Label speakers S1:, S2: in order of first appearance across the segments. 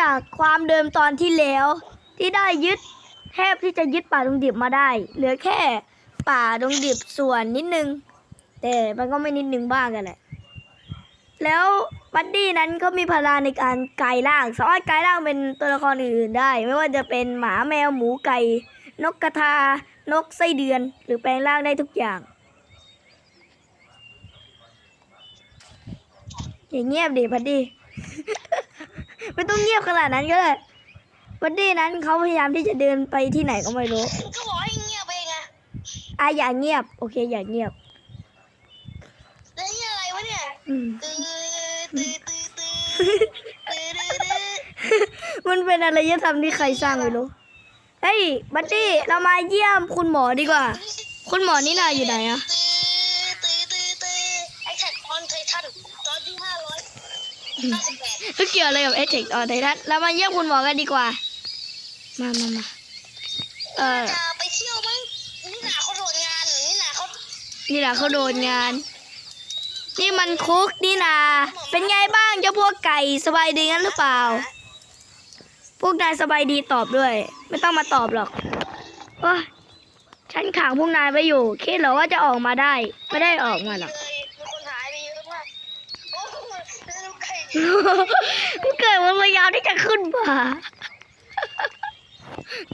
S1: จากความเดิมตอนที่แล้ว ที่ได้ยึดแทบที่จะยึดป่าดงดิบมาได้ เหลือแค่ป่าดงดิบส่วนนิดนึง แต่มันก็ไม่นิดนึงบ้างกันแหละแล้วบัดดี้นั้นเขามีพลังในการไกลายร่างสามารถกลายร่างเป็นตัวละครอื่นๆได้ ไม่ว่าจะเป็นหมาแมวหมูไก่ นกกระทา นกไส้เดือน หรือแปลงร่างได้ทุกอย่าง อย่างเงียบดิบัดดี้ ไม่ต้องเงียบขนาดนั้นก็ได้บัดดี้นั้นเขาพยายามที่จะเดินไปที่ไหนก็ไม่รู้
S2: ก็บอกให้เงียบเองไง
S1: อะอย่าเงียบ โอเค อย่าเงียบ
S2: แล้วนี่อะไรวะเนี่ย
S1: อืม
S2: ตื้อตื้อตื้อตื้อตื้อตื้อตื้อ
S1: มันเป็นอะไรจะทำที่ใครสร้างไม่รู้เฮ้ยบัดดี้เรามาเยี่ยมคุณหมอดีกว่า คุณหมอนี่นายอยู่ไหนอะ
S2: ตื้อตื้อตื้อตื้อไอแท็กออนไททันตอนที่ห้าร้อย ห้าสิบแปด
S1: เกี่ยวอะไรกับเอเจกต์ออไททัสเรามาเยี่ยมคุณหมอกันดีกว่า มามามาเออ
S2: จะไปเที่ยวมั้งนี่หนาเขาโดดงานนี่หนาเขา
S1: นี่แหละเขาโดนงาน นี่มันคุกนี่นา เป็นไงบ้างเจ้าพวกไก่สบายดีงั้นหรือเปล่า พวกนายสบายดีตอบด้วย ไม่ต้องมาตอบหรอกโอ้ยฉันขังพวกนายไว้อยู่ คิดเหรอว่าจะออกมาได้ ไม่ได้ออกมาหรอก
S2: เลยมีคนหายไปเยอะมากโอ้โหลูกไก่
S1: เกิดมันพยายามที่จะขึ้นมา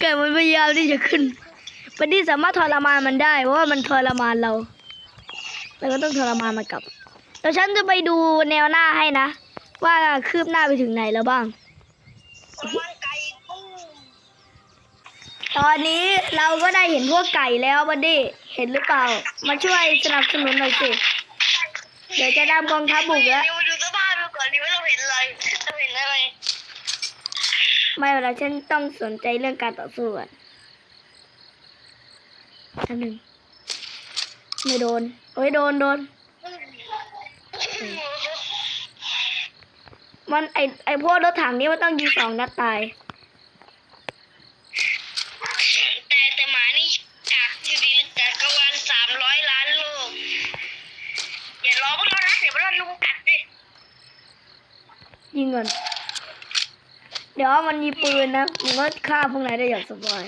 S1: เกิดมันพยายามที่จะขึ้นบันดี้สามารถทรมานมันได้เพราะว่ามันทรมานเราเราก็ต้องทรมานมันกลับแล้วฉันจะไปดูแนวหน้าให้นะ ว่าคืบหน้าไปถึงไหนแล้วบ้าง
S2: ประมาณไก่ปุ้ง
S1: ตอนนี้เราก็ได้เห็นพวกไก่แล้วบันดี้เห็นหรือเปล่า มาช่วยสนับสนุนหน่อยสิเดี๋ยวจะนำกองทัพบุกแล้ว
S2: ไม่
S1: เวลาฉันต้องสนใจเรื่องการต่อสู้ก่อนอันหนึ่งไม่โดนเอ้ยโดนโดน มันไอไอพวกรถถังนี้มันต้องยิงสองนัดตาย
S2: แต่แต่หมานี่จากอยู่ดีจากกวาลสามร้อยล้านโลกอย่ารอพวกเรานะเดี๋ยวพวกเราลุงกัดดิ
S1: ยิงก่อนเดี๋ยวมันมีปืนนะมันก็ฆ่าพวกนายได้อย่างสบาย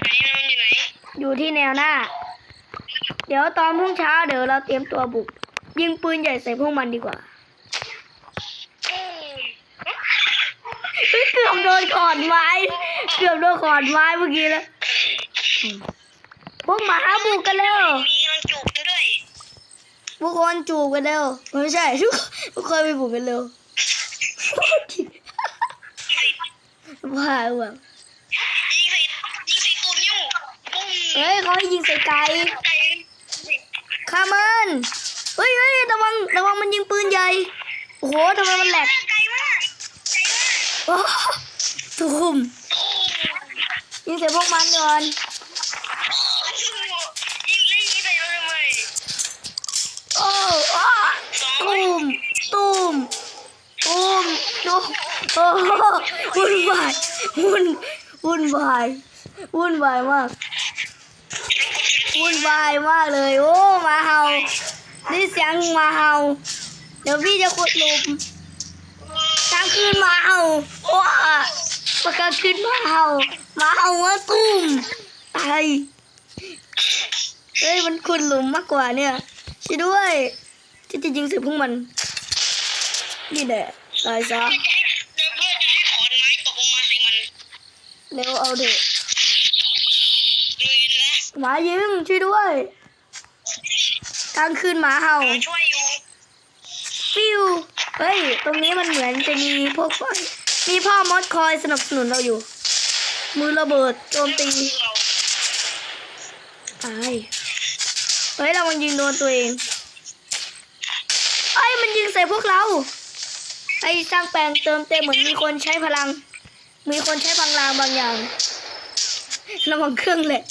S2: ไหนนะมันอยู่ไหน
S1: อยู่ที่แนวหน้า เดี๋ยวตอนพรุ่งเช้าเดี๋ยวเราเตรียมตัวบุก ยิงปืนใหญ่ใส่พวกมันดีกว่า
S2: อืม
S1: เฮ้ยเกือบโดนขอนไม้เกือบโดนขอนไม้เมื่อกี้แล้วพวกหมาบุกกันเร็ว
S2: หมีมันจูบกันด้วย
S1: พวกคนจูบกันเร็วไม่ใช่ทุกทุกคนไปบุกกันเร็ว ว้าวแบบ
S2: ยิงใส่ยิงใส่ตูดนิ้วปุ้ง
S1: เฮ้ยเขาให้ยิงใส่ไก่
S2: ไก่
S1: ฆ่ามันเฮ้ยเฮ้ยระวังระวังมันยิงปืนใหญ่ โอ้โหทำไมมันแหลก
S2: ไก่มากไก่มาก
S1: โอ้ทุ่มยิงใส่พวกมันก่อน
S2: ยิงเล่นยิงใส่เราทำไม
S1: โอ้อ้า
S2: สอง
S1: ตูมตูมตูมตูมโอ้โหวุ่นวายวุ่นวุ่นวายวุ่นวายมากวุ่นวายมากเลย โอ้มาเห่านี่เสียงมาเห่าเดี๋ยวพี่จะขุดหลุมกลางคืนมาเห่าว้าปกลางคืนมาเห่ามาเห่าว่าตุ้มตายเฮ้ยมันขุดหลุมมากกว่าเนี่ยช่วยด้วยที่จะยิงใส่พวกมัน นี่แหละตายซะ
S2: ให้ขอนไม้ตกลงมาใส่มัน
S1: เร็วเอาเด็ก
S2: เลยนะ
S1: หมายิงช่วยด้วยกลางคืนหมาเห่า
S2: มาช่วยอยู่
S1: ฟิวเฮ้ย ตรงนี้มันเหมือนจะมีพวกไฟมีพ่อมดคอยสนับสนุนเราอยู่ มือระเบิดโจมตี
S2: เรา
S1: ตายเฮ้ยเรามันยิงโดนตัวเองไอ้ยมันยิงใส่พวกเรา ไอ้สร้างแปลงเติมเต็มเหมือนมีคนใช้พลัง มีคนใช้พลังบางอย่าง ระวังเครื่องเหล็ก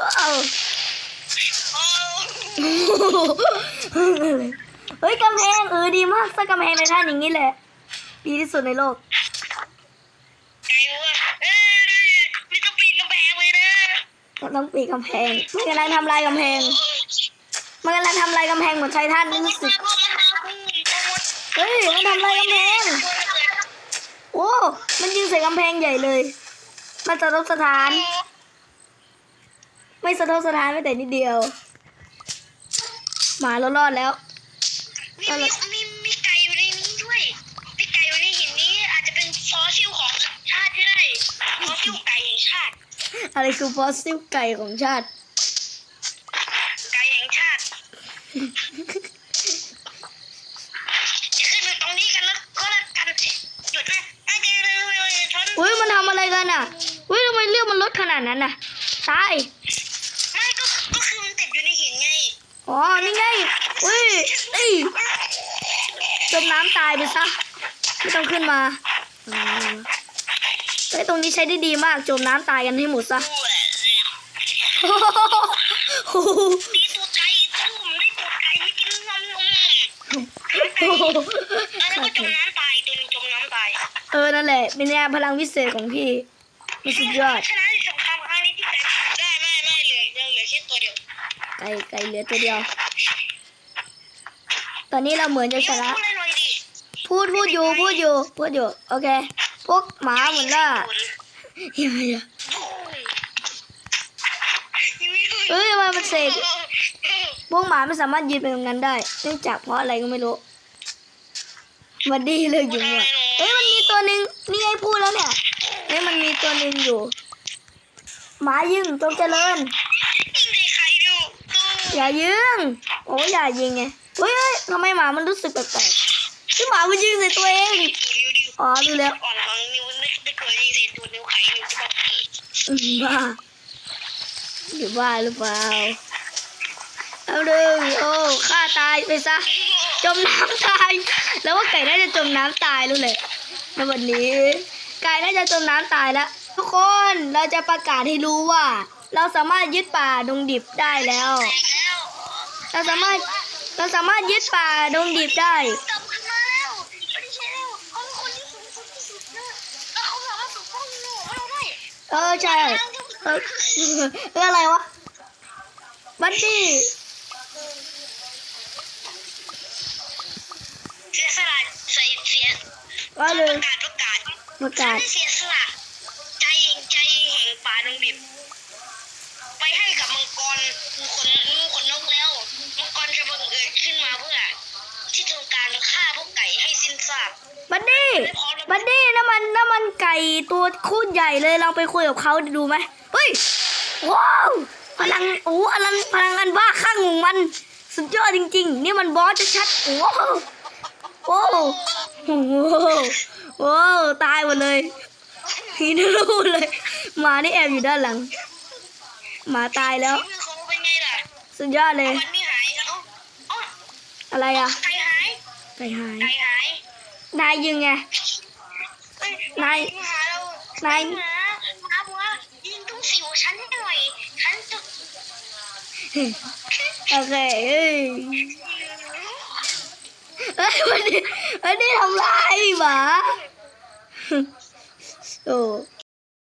S1: ว้าว
S2: โอ้
S1: เฮ้ยกำแพงเออดีมากสร้างกำแพงในท่านอย่างนี้แหละ ดีที่สุดในโลก
S2: ไก่วัวเอ้ยไม่ต้องปีนกำแพงเลยนะ
S1: เราต้องปีนกำแพงมันกำลังทำลายกำแพงมันกำลังทำลายกำแพงเหมือนไททัน
S2: พวก
S1: รู้
S2: มัน
S1: สึก
S2: มาพวกมันมาพวกมัน
S1: เฮ้ยมันทำอะไรกำแพงโอ้มันยิงใส่กำแพงใหญ่เลย มันสะทกสถาน ไม่สะทกสถานไม่แต่นิดเดียวหมาเรารอดแล้ว
S2: มีมีมีมีไก่อยู่ในนี้ด้วยมีไก่อยู่ในหินนี้อาจจะเป็นฟอสซิลของชาติก็ได้ฟอสซิลไก่แห่งชาติ
S1: อะไรคือฟอสซิลไก่ของชาติ
S2: ไก่แห่งชาติจะขึ้นไปตรงนี้กันแล้วก็แล้วกันหยุดนะไอ้เจเลยเลยชน
S1: อุ้ยมั นทำอะไรกันอะอุ้ยทำไมเลือดมันลดขนาดนั้นน่ะตาย
S2: ไม่ก็ก็คือมันติดอยู่ในหินไง
S1: อ๋อนี่ไงอุ้ยเอ้ยจมน้ำตายไปซะไม่ต้องขึ้นมาอืมเฮ้ยตรงนี้ใช้ได้ดีมากจมน้ำตายกันให้หมดซะโอ้โห
S2: ตีตัวไก่ตุ้มได้ตัวไก่ไม่กินนมนมแล้วก็จมน้ำตายตัวนึงจมน้ำตาย
S1: เออ นั่นแหละ เป็นแนวพลังวิเศษของพี่มันสุดยอด
S2: ชนะสงครามครั้งนี้ที่ไก่ได้ไม่ไม่เหลือเหลือเหลือแค่ตัวเดียว
S1: ไก่ไก่เหลือตัวเดียว ตอนนี้เราเหมือนจะชนะ
S2: พูดหน่อยดิ
S1: พูดพูดอยู่พูดอยู่พูดอยู่โอเค พวกหมาหมดละอย่าอย่าเอ้ยทำไมมันเสกพวกหมาไม่สามารถยืนเป็นตรงนั้นได้ เนื่องจากเพราะอะไรก็ไม่รู้มาดีเลยอยู่อะ เอ้ยมันมีตัวหนึ่งนี่ไงพูดแล้วเนี่ยเอ้ยมันมีตัวหนึ่งอยู่ หมายิงจงเจริญ
S2: ยิงในใครดูตู้
S1: อย่ายิงโอ้ยอย่ายิงไงเฮ้ยเฮ้ยทำไมหมามันรู้สึกแปลกๆที่หมามันยิงใส่ตัวเอง
S2: ตัวนิ้วดิว
S1: อ๋อรู้แล้ว
S2: อ่อนของนิ้วนึกนึกเลยยิงใส่ตัวนิ้วไข่นิ้วจะบอกเออ
S1: อืมบ้าอยู่บ้าหรือเปล่าเอาเลยโอ้ฆ่าตายไปซะ จมน้ำตาย แล้วว่าไก่น่าจะจมน้ำตายรู้เลยในวันนี้ ไก่น่าจะจมน้ำตายแล้ว ทุกคนเราจะประกาศให้รู้ว่า เราสามารถยึดป่าดงดิบได้แล้ว เราสามารถเราสามารถยึดป่าดงดิบได้
S2: เอ
S1: อใช่เอออะไรวะบัดดี้
S2: เสียสละใส่เสีย
S1: ว่า
S2: ป
S1: เลย
S2: ระกาศประกาศ
S1: ประกาศ
S2: ฉันได้เสียสละใจใจแห่งป่าดงดิบ ไปให้กับมังกรงูขนงูขนนกแล้ว มังกรจะบังเกิดขึ้นมาเพื่อ ที่ทำการฆ่าพวกไก่ให้สิ้นซาก
S1: บัดดี้บัดดี้น้ำมันน้ำมันไก่ตัวโคูดใหญ่เลยเราไปคุยกับเขาดูไหมเฮ้ยว้าวพลังโอ้พลังพลังอันบ้าคลั่งของมัน สุดยอดจริง ๆ นี่มันบอสชัดๆโอ้โหโอ้โห โอ้โหโอ้โหตายหมดเลยทีนี่รู้เลยหมานี่แอบอยู่ด้านหลังหมาตายแล้ว
S2: มือเขาเป็นไงล่ะ
S1: สุดยอดเลย
S2: วันนี้หายแล้วอ๋อ
S1: อะไรอะ
S2: ไก่หาย
S1: ไก่หาย
S2: ไก่หาย
S1: นายยิงไง
S2: เอ้ย
S1: นาย
S2: มาหาเรา
S1: นาย
S2: หาหาบัวยิงตรงสิวฉันให้หน่อยฉันจะ
S1: โอเคเอ้ยเอ้ยวัน นี้วันนี้ทำร้ายหมาโอ้